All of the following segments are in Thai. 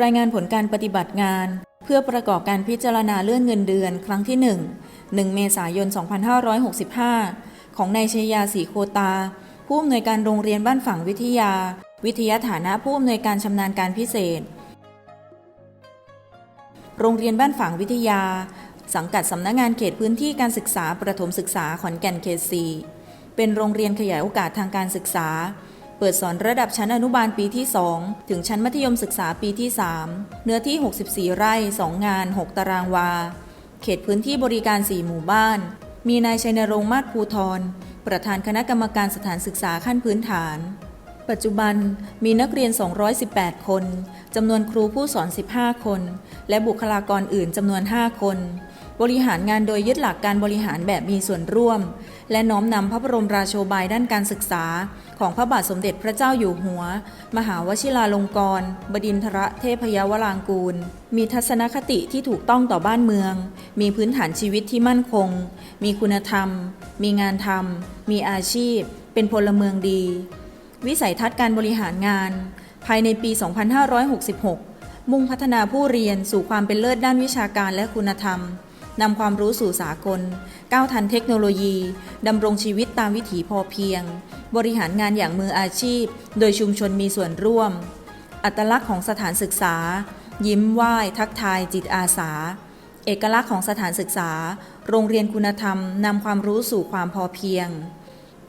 รายงานผลการปฏิบัติงาน เพื่อประกอบการพิจารณาเลื่อนเงินเดือน ครั้งที่ 1 1 เมษายน 2565 ของนายชยาศรีโคตา ผู้อำนวยการโรงเรียนบ้านฝั่งวิทยา วิทยาฐานะผู้อำนวยการชำนาญการพิเศษ โรงเรียนบ้านฝางวิทยา สังกัดสำนักงานเขตพื้นที่การศึกษาประถมศึกษาขอนแก่นเขต4เป็นโรงเรียนขยายโอกาสทางการศึกษา เปิดสอนระดับชั้นอนุบาลปีที่ 2 ถึงชั้นมัธยมศึกษาปีที่ 3 เนื้อที่ 64 ไร่ 2 งาน 6 ตารางวา เขตพื้นที่บริการ 4 หมู่บ้าน มีนายชัยนรงค์มาศภูทร ประธานคณะกรรมการสถานศึกษาขั้นพื้นฐาน ปัจจุบันมีนักเรียน 218 คน จำนวนครูผู้สอน 15 คน และบุคลากรอื่นจำนวน 5 คน บริหารงานโดยยึดหลักการบริหารแบบมีส่วนร่วม และน้อมนำพระบรมราโชบายด้านการศึกษา ของพระบาทสมเด็จพระเจ้าอยู่หัว มหาวชิราลงกรณบดินทรเทพยวรางกูล มีทัศนคติที่ถูกต้องต่อบ้านเมือง มีพื้นฐานชีวิตที่มั่นคง มีคุณธรรม มีงานทำมีอาชีพ เป็นพลเมืองดี วิสัยทัศน์การบริหารงาน ภายในปี 2566มุ่งพัฒนาผู้เรียนสู่ความเป็นเลิศด้านวิชาการและคุณธรรม นำความรู้สู่สากล ก้าวทันเทคโนโลยี ดำรงชีวิตตามวิถีพอเพียง บริหารงานอย่างมืออาชีพ โดยชุมชนมีส่วนร่วม อัตลักษณ์ของสถานศึกษา ยิ้มไหว้ ทักทายจิตอาสา เอกลักษณ์ของสถานศึกษา โรงเรียนคุณธรรมนำความรู้สู่ความพอเพียง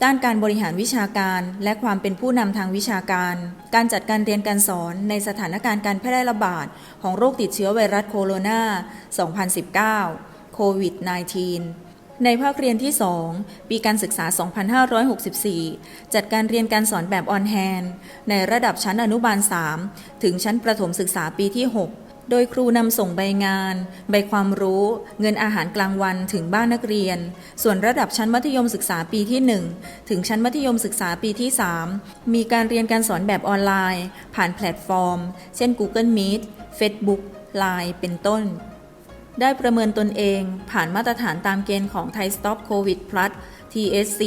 ด้านการบริหารวิชาการและความเป็นผู้นำทางวิชาการ การจัดการเรียนการสอนในสถานการณ์การแพร่ระบาดของโรคติดเชื้อไวรัสโคโรนา 2019 ควิด -19 ในภาคเรียนที่ 2 ปีการศึกษา 2564 จัดการเรียนการสอนแบบออนแฮนในระดับชั้นอนุบาล 3 ถึงชั้นประถมศึกษาปีที่ 6 โดยครูนำส่งใบงาน ใบความรู้ เงินอาหารกลางวันถึงบ้านนักเรียน ส่วนระดับชั้นมัธยมศึกษาปีที่ 1 ถึงชั้นมัธยมศึกษาปีที่ 3 มีการเรียนการสอนแบบออนไลน์ ผ่านแพลตฟอร์ม เช่น Google Meet Facebook Line เป็นต้น ได้ประเมินตนเองผ่านมาตรฐานตามเกณฑ์ของ Thai Stop COVID Plus TSC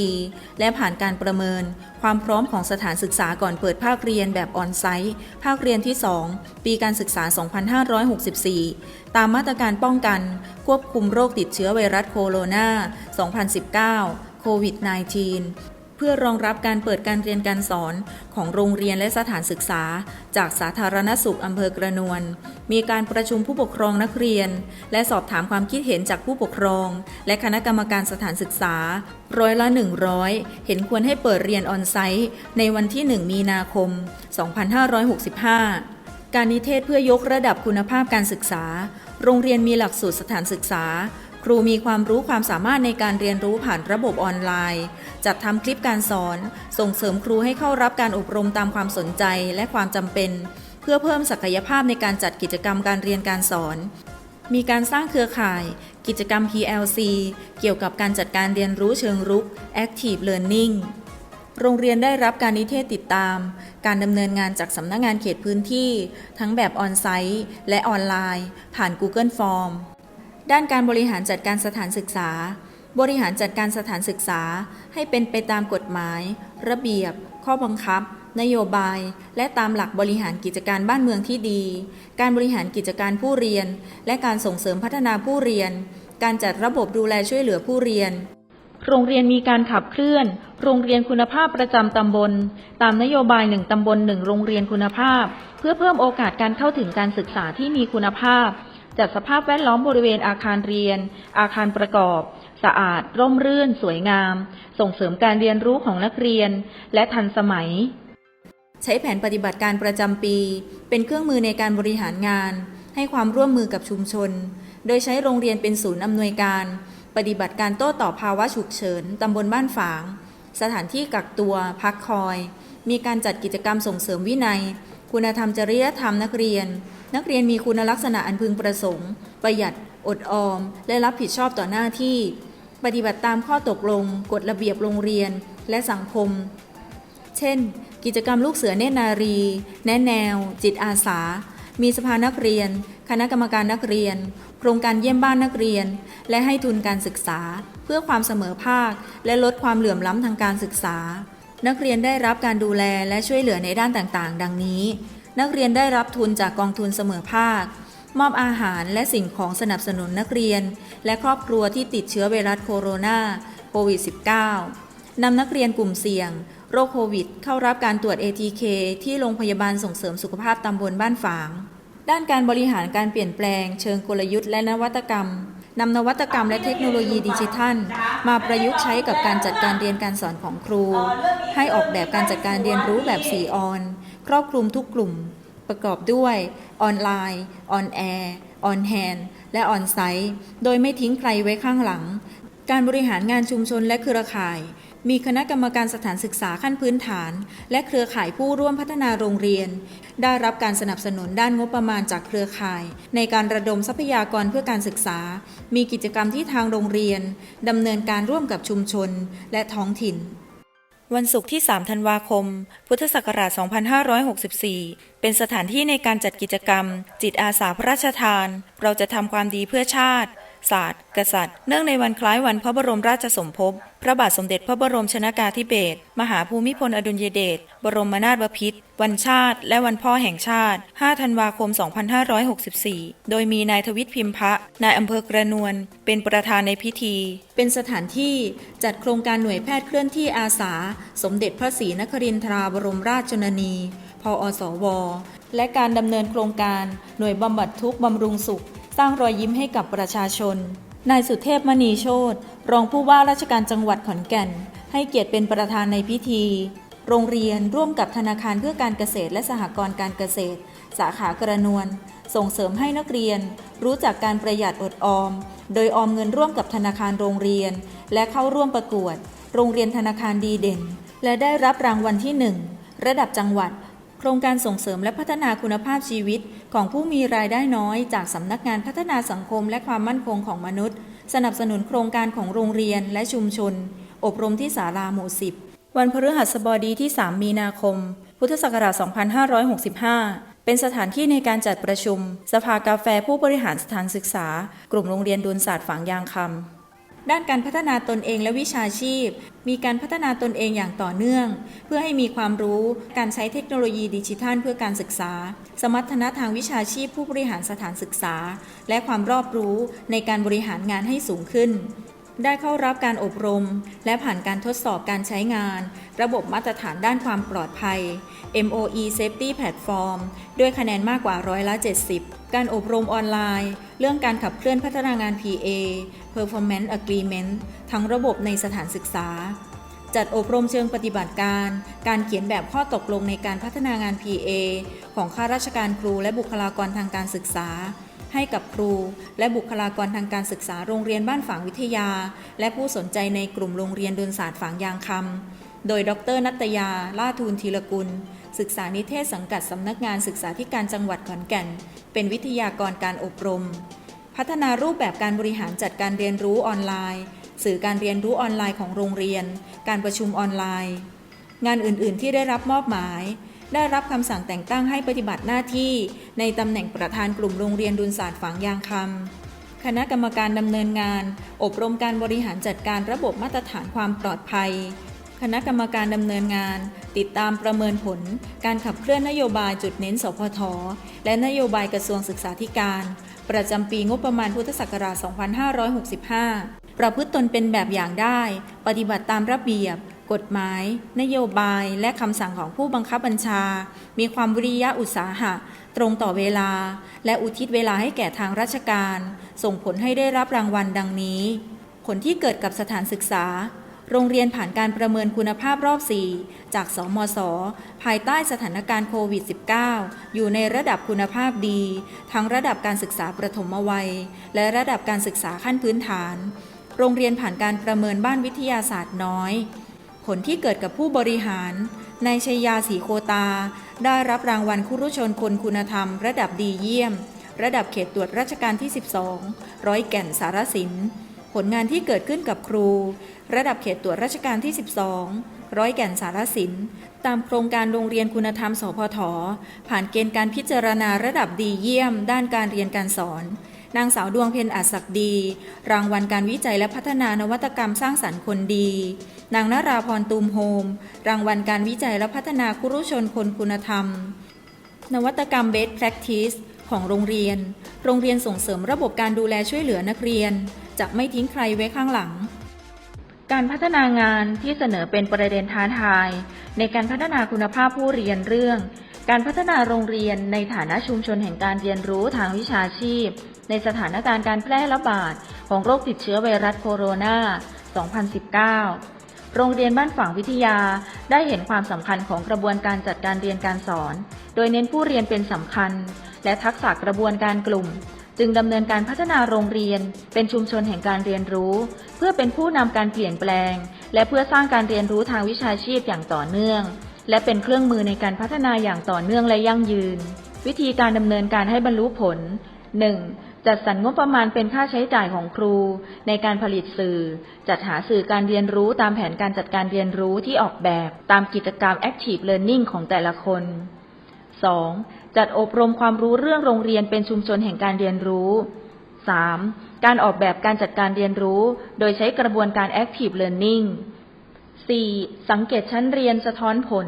และผ่านการประเมิน ความพร้อมของสถานศึกษาก่อนเปิดภาคเรียนแบบออนไซต์ ภาคเรียนที่ 2 ปีการศึกษา 2564 ตามมาตรการป้องกัน ควบคุมโรคติดเชื้อไวรัสโคโรนา 2019 โควิด -19 พื่อรองรับการเปิดการเรียนการสอนของโรงเรียนและสถานศึกษา จากสาธารณสุขอำเภอกระนวล มีการประชุมผู้ปกครองนักเรียน และสอบถามความคิดเห็นจากผู้ปกครอง และคณะกรรมการสถานศึกษา ร้อยละ 100 เห็นควรให้เปิดเรียนออนไซต์ ในวันที่ 1 มีนาคม 2565การนิเทศเพื่อยกระดับคุณภาพการศึกษา โรงเรียนมีหลักสูตรสถานศึกษา ครูมีความรู้ความสามารถในการเรียนรู้ผ่านระบบออนไลน์ จัดทำคลิปการสอน ส่งเสริมครูให้เข้ารับการอบรมตามความสนใจและความจำเป็น เพื่อเพิ่มศักยภาพในการจัดกิจกรรมการเรียนการสอน มีการสร้างเครือข่าย กิจกรรม PLC เกี่ยวกับการจัดการเรียนรู้เชิงรุก Active Learning โรงเรียนได้รับการนิเทศติดตาม การดำเนินงานจากสำนักงานเขตพื้นที่ ทั้งแบบออนไซต์ และออนไลน์ ผ่าน Google Form ด้านการบริหารจัดการสถานศึกษา บริหารจัดการสถานศึกษาให้เป็นไปตามกฎหมาย ระเบียบ ข้อบังคับ นโยบาย และตามหลักบริหารกิจการบ้านเมืองที่ดี การบริหารกิจการผู้เรียน และการส่งเสริมพัฒนาผู้เรียน การจัดระบบดูแลช่วยเหลือผู้เรียน โรงเรียนมีการขับเคลื่อน โรงเรียนคุณภาพประจำตำบล ตามนโยบายหนึ่งตำบลหนึ่งโรงเรียนคุณภาพ เพื่อเพิ่มโอกาสการเข้าถึงการศึกษาที่มีคุณภาพ จัดสภาพแวดล้อมบริเวณอาคารเรียน อาคารประกอบ สะอาด ร่มรื่น สวยงาม ส่งเสริมการเรียนรู้ของนักเรียน และทันสมัย ใช้แผนปฏิบัติการประจำปี เป็นเครื่องมือในการบริหารงาน ให้ความร่วมมือกับชุมชน โดยใช้โรงเรียนเป็นศูนย์อำนวยการ ปฏิบัติการโต้ตอบภาวะฉุกเฉินตำบลบ้านฝาง สถานที่กักตัว พักคอย มีการจัดกิจกรรมส่งเสริมวินัย คุณธรรมจริยธรรมนักเรียน นักเรียนมีคุณลักษณะอันพึงประสงค์ ประหยัด อดออม และรับผิดชอบต่อหน้าที่ ปฏิบัติตามข้อตกลง กฎระเบียบโรงเรียน และสังคม เช่น กิจกรรมลูกเสือเนตรนารี แนะแนว จิตอาสา มีสภานักเรียน คณะกรรมการนักเรียน โครงการเยี่ยมบ้านนักเรียน และให้ทุนการศึกษา เพื่อความเสมอภาค และลดความเหลื่อมล้ำทางการศึกษา นักเรียนได้รับการดูแลและช่วยเหลือในด้านต่างๆ ดังนี้ นักเรียนได้รับทุนจากกองทุนเสมอภาค มอบอาหารและสิ่งของสนับสนุนนักเรียน และครอบครัวที่ติดเชื้อไวรัสโคโรนาโควิด -19 นำนักเรียนกลุ่มเสี่ยง โรคโควิด เข้ารับการตรวจ ATK ที่โรงพยาบาลส่งเสริมสุขภาพตำบลบ้านฝาง ด้านการบริหารการเปลี่ยนแปลง เชิงกลยุทธ์และนวัตกรรม นำนวัตกรรมและเทคโนโลยีดิจิทัล มาประยุกต์ใช้กับการจัดการเรียนการสอนของครู ให้ออกแบบการจัดการเรียนรู้แบบ 4 ออน ครอบคลุมทุกกลุ่ม ประกอบด้วยออนไลน์ออนแอร์ออนแฮนและออนไซต์ โดยไม่ทิ้งใครไว้ข้างหลัง การบริหารงานชุมชนและเครือข่าย มีคณะกรรมการสถานศึกษาขั้นพื้นฐาน และเครือข่ายผู้ร่วมพัฒนาโรงเรียน ได้รับการสนับสนุนด้านงบประมาณจากเครือข่าย ในการระดมทรัพยากรเพื่อการศึกษา มีกิจกรรมที่ทางโรงเรียนดำเนินการร่วมกับชุมชนและท้องถิ่น วันศุกร์ที่ 3 ธันวาคม พุทธศักราช 2564 เป็นสถานที่ในการจัดกิจกรรม จิตอาสาพระราชทาน เราจะทำความดีเพื่อชาติ ศาสตร์ กษัตริย์ เนื่องในวันคล้ายวันพระบรมราชสมภพ พระบาทสมเด็จพระบรมชนากาธิเบศร มหาภูมิพลอดุลยเดช บรมนาถบพิตร วันชาติ และวันพ่อแห่งชาติ 5 ธันวาคม 2564 โดยมีนายทวิตพิมพะ นายอำเภอกระนวล เป็นประธานในพิธี เป็นสถานที่จัดโครงการหน่วยแพทย์เคลื่อนที่อาสา สมเด็จพระศรีนครินทราบรมราชชนนี พออสว และการดำเนินโครงการหน่วยบำบัดทุกข์บำรุงสุข สร้างรอยยิ้มให้กับประชาชน นายสุเทพมณีโชตรองผู้ว่าราชการจังหวัดขอนแก่น ให้เกียรติเป็นประธานในพิธี โรงเรียนร่วมกับธนาคารเพื่อการเกษตรและสหกรณ์การเกษตร สาขากระนวลส่งเสริมให้นักเรียน รู้จักการประหยัดอดออม โดยออมเงินร่วมกับธนาคารโรงเรียน และเข้าร่วมประกวด โรงเรียนธนาคารดีเด่น และได้รับรางวัลที่ 1 ระดับจังหวัด ครงการส่งเสริมและพัฒนาคุณภาพชีวิต ของผู้มีรายได้น้อยจากสำนักงานพัฒนาสังคมและความมั่นคงของมนุษย์ สนับสนุนโครงการของโรงเรียนและชุมชน อบรมที่ศาลาหมู่ 10 วันพฤหัสบดีที่ 3 มีนาคม พุทธศักราช 2565เป็นสถานที่ในการจัดประชุม สภากาแฟผู้บริหารสถานศึกษา กลุ่มโรงเรียนดุลศาสตร์ฝางยางคำ ด้านการพัฒนาตนเองและวิชาชีพ มีการพัฒนาตนเองอย่างต่อเนื่อง เพื่อให้มีความรู้ การใช้เทคโนโลยีดิจิทัลเพื่อการศึกษา สมรรถนะทางวิชาชีพผู้บริหารสถานศึกษา และความรอบรู้ในการบริหารงานให้สูงขึ้น ได้เข้ารับการอบรม และผ่านการทดสอบการใช้งาน ระบบมาตรฐานด้านความปลอดภัย MOE Safety Platform ด้วยคะแนนมากกว่าร้อยละ 70 การอบรมออนไลน์ เรื่องการขับเคลื่อนพัฒนางาน PA Performance Agreement ทั้งระบบในสถานศึกษา จัดอบรมเชิงปฏิบัติการ การเขียนแบบข้อตกลงในการพัฒนางาน PA ของข้าราชการครูและบุคลากรทางการศึกษา ให้กับครู และบุคลากรทางการศึกษาโรงเรียนบ้านฝางวิทยา และผู้สนใจในกลุ่มโรงเรียนดนศาสตร์ฝางยางคำโดยดร นัตยาล่าทูลธีรกุล ศึกษานิเทศสังกัดสำนักงานศึกษาธิการจังหวัดขอนแก่น เป็นวิทยากรการอบรม พัฒนารูปแบบการบริหารจัดการเรียนรู้ออนไลน์ สื่อการเรียนรู้ออนไลน์ของโรงเรียน การประชุมออนไลน์ งานอื่น ๆ ที่ได้รับมอบหมาย ได้รับคำสั่งแต่งตั้งให้ปฏิบัติหน้าที่ในตำแหน่งประธานกลุ่มโรงเรียนดุลศาสตร์ฝางยางคำ คณะกรรมการดำเนินงาน อบรมการบริหารจัดการระบบมาตรฐานความปลอดภัย คณะกรรมการดำเนินงาน ติดตามประเมินผล การขับเคลื่อนนโยบายจุดเน้น สพท และนโยบายกระทรวงศึกษาธิการ ประจำปีงบประมาณพุทธศักราช 2565 ประพฤติตนเป็นแบบอย่างได้ ปฏิบัติตามระเบียบ กฎหมาย นโยบาย และคำสั่งของผู้บังคับบัญชา มีความวิริยะอุตสาหะ ตรงต่อเวลา และอุทิศเวลาให้แก่ทางราชการ ส่งผลให้ได้รับรางวัลดังนี้ ผลที่เกิดกับสถานศึกษา โรงเรียนผ่านการประเมินคุณภาพรอบ 4 จากสมศภายใต้สถานการณ์โควิด -19 อยู่ในระดับคุณภาพดี ทั้งระดับการศึกษาประถมวัย และระดับการศึกษาขั้นพื้นฐาน โรงเรียนผ่านการประเมินบ้านวิทยาศาสตร์น้อย ผลที่เกิดกับผู้บริหารนายชัยยาศรีโคตา ได้รับรางวัลคุรุชนคนคุณธรรม ระดับดีเยี่ยม ระดับเขตตรวจราชการที่ 12 ร้อยแก่นสารสิน ผลงานที่เกิดขึ้นกับครู ระดับเขตตรวจราชการที่ 12 ร้อยแก่นสารสิน ตามโครงการโรงเรียนคุณธรรมสพทผ่านเกณฑ์การพิจารณาระดับดีเยี่ยม ด้านการเรียนการสอน นางสาวดวงเพ็ญอัศักดี รางวัลการวิจัยและพัฒนานวัตกรรมสร้างสรรค์คนดี นางนาราพรตูมโฮม รางวัลการวิจัยและพัฒนาคุรุชนคนคุณธรรม นวัตกรรม Best Practice ของโรงเรียน โรงเรียนส่งเสริมระบบการดูแลช่วยเหลือนักเรียน จะไม่ทิ้งใครไว้ข้างหลัง การพัฒนางานที่เสนอเป็นประเด็นท้าทาย ในการพัฒนาคุณภาพผู้เรียนเรื่อง การพัฒนาโรงเรียนในฐานะชุมชนแห่งการเรียนรู้ทางวิชาชีพ ในสถานการณ์การแพร่ระบาดของโรคติดเชื้อไวรัสโคโรนา 2019 โรงเรียนบ้านฝั่งวิทยาได้เห็นความสำคัญของกระบวนการจัดการเรียนการสอน โดยเน้นผู้เรียนเป็นสำคัญ และทักษะกระบวนการกลุ่ม จึงดำเนินการพัฒนาโรงเรียน เป็นชุมชนแห่งการเรียนรู้ เพื่อเป็นผู้นำการเปลี่ยนแปลง และเพื่อสร้างการเรียนรู้ทางวิชาชีพอย่างต่อเนื่อง และเป็นเครื่องมือในการพัฒนาอย่างต่อเนื่องและยั่งยืน วิธีการดำเนินการให้บรรลุผล 1. จัดสรรงบประมาณเป็นค่าใช้จ่ายของครู ในการผลิตสื่อ จัดหาสื่อการเรียนรู้ตามแผนการจัดการเรียนรู้ที่ออกแบบตามกิจกรรม Active Learning ของแต่ละคน 2. จัดอบรมความรู้เรื่องโรงเรียนเป็นชุมชนแห่งการเรียนรู้ 3. การออกแบบการจัดการเรียนรู้ โดยใช้กระบวนการ Active Learning 4. สังเกตชั้นเรียนสะท้อนผล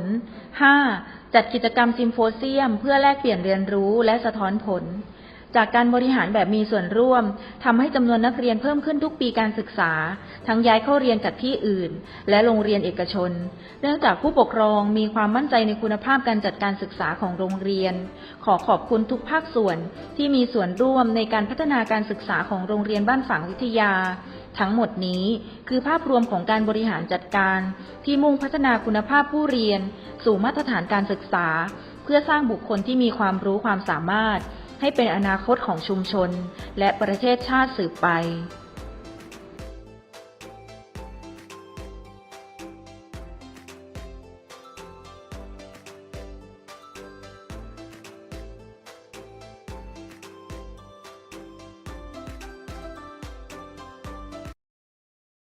5. จัดกิจกรรมซิมโฟเซียม เพื่อแลกเปลี่ยนเรียนรู้และสะท้อนผล จากการบริหารแบบมีส่วนร่วมทำให้จำนวนนักเรียนเพิ่มขึ้นทุกปีการศึกษา ทั้งย้ายเข้าเรียนจากที่อื่น และโรงเรียนเอกชน เนื่องจากผู้ปกครองมีความมั่นใจในคุณภาพการจัดการศึกษาของโรงเรียน ขอขอบคุณทุกภาคส่วนที่มีส่วนร่วมในการพัฒนาการศึกษาของโรงเรียนบ้านฝางวิทยา ทั้งหมดนี้คือภาพรวมของการบริหารจัดการ ที่มุ่งพัฒนาคุณภาพผู้เรียน สู่มาตรฐานการศึกษา เพื่อสร้างบุคคลที่มีความรู้ความสามารถ ให้เป็นอนาคตของชุมชน และประเทศชาติสืบไป